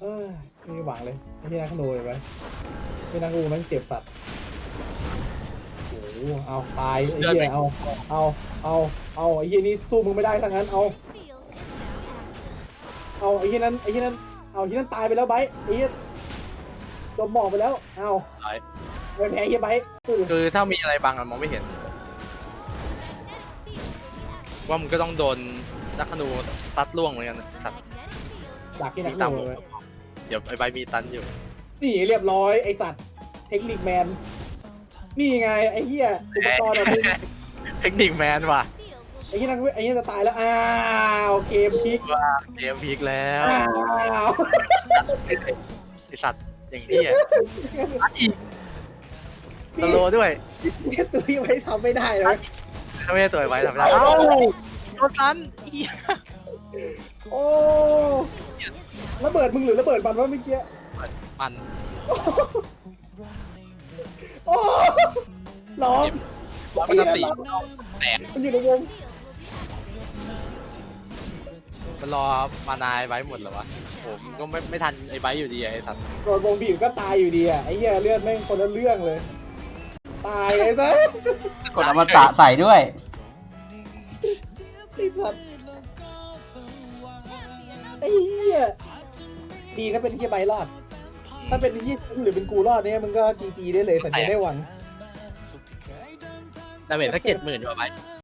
เออไม่มีหวังเลยไอ้ที่นักขโมยไปที่นักกูมันเจ็บสัตว์โอ้โหเอาตายไอ้เหี้ยเอาเอาเอาเอาไอ้เหี้ยนี่สู้มึงไม่ได้ทั้งนั้นเอาเอาไอ้ที่นั้นไอ้ที่นั้นเอาไอ้ที่นั้นตายไปแล้วไบร์ทไอ้ที่จมหมอกไปแล้วเอาตายไปแพ้ไอ้เหี้ยไบร์ทดูดิคือถ้ามีอะไรบังอะมองไม่เห็น ว่ามึงก็ต้องโดนนักธนูตัดล่วงเหมือนกันสัตว์ดักที่นักมีขตามโมยไว้ เดี๋ยวไอ้ใบมีตันอยู่ นี่เรียบร้อยไอ้สัตว์เทคนิคแมน นี่ไงไอ้เหี้ยอุปกรณ์อะมึงเทคนิคแมนว่ะไอ้เหี้ยนักไอ้เหี้ยจะตายแล้ว อ้าวเกมพลิกว่าเกมพีคแล้วอ้าวไอสัตว์อย่างนี้อะอัดอีกตโลด้วยนี่ตัวยังไม่ทำไม่ได้เลยถ้าไม่ได้ตัวไว้ทำไม่ได้เอ้าโดนซันอีโอ้ ระเบิดมึงหรือระเบิดมันวะเมื่อกี้มันโอ้ร้องร้อยมันจะตีแตกมันอยู่ในวงมันรอมานายไว้หมดเหรอวะ ผมก็ไม่ไม่ทันไอ้ไบร์ทอยู่ดีอะไอ้สัตว์โดนวงบีบก็ตายอยู่ดีอะไอ้เหี้ยเลือดแม่งคนละเรื่องเลย ตายไอ้สัสกดอมตะใส่ด้วย ไอ้สัสไอ้เหี้ย ดีนะเป็นเหี้ยใบรอด ถ้าเป็นเหี้ยหรือเป็นกูรอดเนี่ยมึงก็จีจีได้เลยสัญญาได้หวังดาเมจสักเจ็ดหมื่นกว่าไบร์ท